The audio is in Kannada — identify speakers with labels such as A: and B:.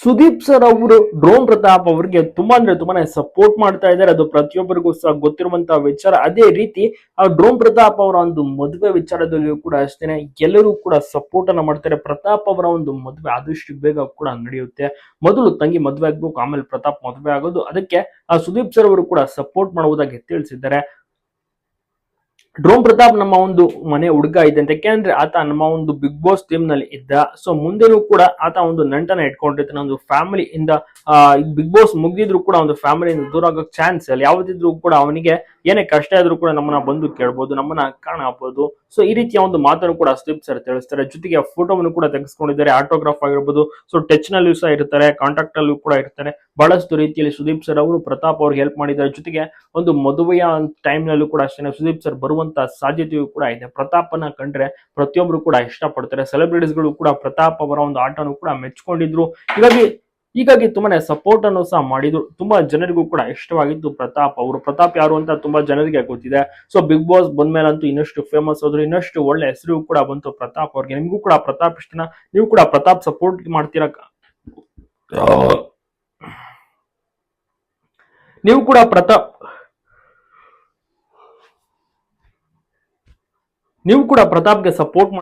A: ಸುದೀಪ್ ಸರ್ ಅವರು ಡ್ರೋನ್ ಪ್ರತಾಪ್ ಅವರಿಗೆ ತುಂಬಾ ಅಂದ್ರೆ ತುಂಬಾನೇ ಸಪೋರ್ಟ್ ಮಾಡ್ತಾ ಇದ್ದಾರೆ. ಅದು ಪ್ರತಿಯೊಬ್ಬರಿಗೂ ಸಹ ಗೊತ್ತಿರುವಂತಹ ವಿಚಾರ. ಅದೇ ರೀತಿ ಆ ಡ್ರೋನ್ ಪ್ರತಾಪ್ ಅವರ ಒಂದು ಮದುವೆ ವಿಚಾರದಲ್ಲಿಯೂ ಕೂಡ ಅಷ್ಟೇನೆ ಎಲ್ಲರೂ ಕೂಡ ಸಪೋರ್ಟ್ ಅನ್ನ ಮಾಡ್ತಾರೆ. ಪ್ರತಾಪ್ ಅವರ ಒಂದು ಮದುವೆ ಆದಷ್ಟು ಬೇಗ ಕೂಡ ನಡೆಯುತ್ತೆ. ಮೊದಲು ತಂಗಿ ಮದುವೆ ಆಗ್ಬೇಕು, ಆಮೇಲೆ ಪ್ರತಾಪ್ ಮದುವೆ ಆಗೋದು. ಅದಕ್ಕೆ ಆ ಸುದೀಪ್ ಸರ್ ಅವರು ಕೂಡ ಸಪೋರ್ಟ್ ಮಾಡುವುದಾಗಿ ತಿಳಿಸಿದ್ದಾರೆ. ಡ್ರೋನ್ ಪ್ರತಾಪ್ ನಮ್ಮ ಒಂದು ಮನೆ ಹುಡುಗ ಇದ್ದಂತೆ. ಯಾಕೆಂದ್ರೆ ಆತ ನಮ್ಮ ಒಂದು ಬಿಗ್ ಬಾಸ್ ಟೀಮ್ನಲ್ಲಿ ಇದ್ದ. ಸೊ ಮುಂದೆನೂ ಕೂಡ ಆತ ಒಂದು ನಂಟನ ಇಟ್ಕೊಂಡಿರ್ತಾನೆ. ಒಂದು ಫ್ಯಾಮಿಲಿ ಇಂದ ಬಿಗ್ ಬಾಸ್ ಮುಗಿದಿದ್ರು ಕೂಡ ಒಂದು ಫ್ಯಾಮಿಲಿಯಿಂದ ದೂರ ಆಗೋ ಚಾನ್ಸ್ ಅಲ್ಲಿ. ಯಾವ್ದಿದ್ರು ಕೂಡ ಅವನಿಗೆ ಏನೇ ಕಷ್ಟ ಆದ್ರೂ ಕೂಡ ನಮ್ಮನ್ನ ಬಂದು ಕೇಳ್ಬೋದು, ನಮ್ಮನ್ನ ಕಾಣಬಹುದು ಸೊ ಈ ರೀತಿಯ ಒಂದು ಮಾತನ್ನು ಕೂಡ ಸುದೀಪ್ ಸರ್ ತಿಳಿಸ್ತಾರೆ. ಜೊತೆಗೆ ಫೋಟೋವನ್ನು ಕೂಡ ತೆಗೆಸ್ಕೊಂಡಿದ್ದಾರೆ. ಆಟೋಗ್ರಾಫ್ ಆಗಿರ್ಬೋದು. ಸೊ ಟಚ್ ನಲ್ಲೂ ಸಹ ಇರ್ತಾರೆ. ಕಾಂಟ್ಯಾಕ್ಟ್ ಅಲ್ಲೂ ಕೂಡ ಇರ್ತಾರೆ. ಬಹಳಷ್ಟು ರೀತಿಯಲ್ಲಿ ಸುದೀಪ್ ಸರ್ ಅವರು ಪ್ರತಾಪ್ ಅವ್ರಿಗೆ ಹೆಲ್ಪ್ ಮಾಡಿದ್ದಾರೆ. ಜೊತೆಗೆ ಒಂದು ಮದುವೆಯ ಟೈಮ್ ನಲ್ಲೂ ಕೂಡ ಅಷ್ಟೇ ಸುದೀಪ್ ಸರ್ ಬರುವಂತ ಸಾಧ್ಯತೆಯು ಕೂಡ ಇದೆ. ಪ್ರತಾಪನ ಕಂಡ್ರೆ ಪ್ರತಿಯೊಬ್ರು ಕೂಡ ಇಷ್ಟಪಡ್ತಾರೆ. ಸೆಲೆಬ್ರಿಟೀಸ್ಗಳು ಕೂಡ ಪ್ರತಾಪ್ ಅವರ ಒಂದು ಆಟನು ಕೂಡ ಮೆಚ್ಕೊಂಡಿದ್ರು. ಹೀಗಾಗಿ ಹೀಗಾಗಿ ತುಂಬಾನೇ ಸಪೋರ್ಟ್ ಅನ್ನು ಸಹ ಮಾಡಿದ್ರು. ತುಂಬಾ ಜನರಿಗೂ ಕೂಡ ಇಷ್ಟವಾಗಿದ್ದು ಪ್ರತಾಪ್ ಅವರು. ಪ್ರತಾಪ್ ಯಾರು ಅಂತ ತುಂಬಾ ಜನರಿಗೆ ಗೊತ್ತಿದೆ. ಸೊ ಬಿಗ್ ಬಾಸ್ ಬಂದ್ಮೇಲಂತೂ ಇನ್ನಷ್ಟು ಫೇಮಸ್ ಆದ್ರು. ಇನ್ನಷ್ಟು ಒಳ್ಳೆ ಹೆಸರು ಕೂಡ ಬಂತು ಪ್ರತಾಪ್ ಅವ್ರಿಗೆ. ನಿಮಗೂ ಕೂಡ ಪ್ರತಾಪ್ ಇಷ್ಟನ? ನೀವು ಕೂಡ ಪ್ರತಾಪ್ ಸಪೋರ್ಟ್ ಮಾಡ್ತೀರಾ? ನೀವು ಕೂಡ ಪ್ರತಾಪ್ ನೀವು ಕೂಡ ಪ್ರತಾಪ್ಗೆ ಸಪೋರ್ಟ್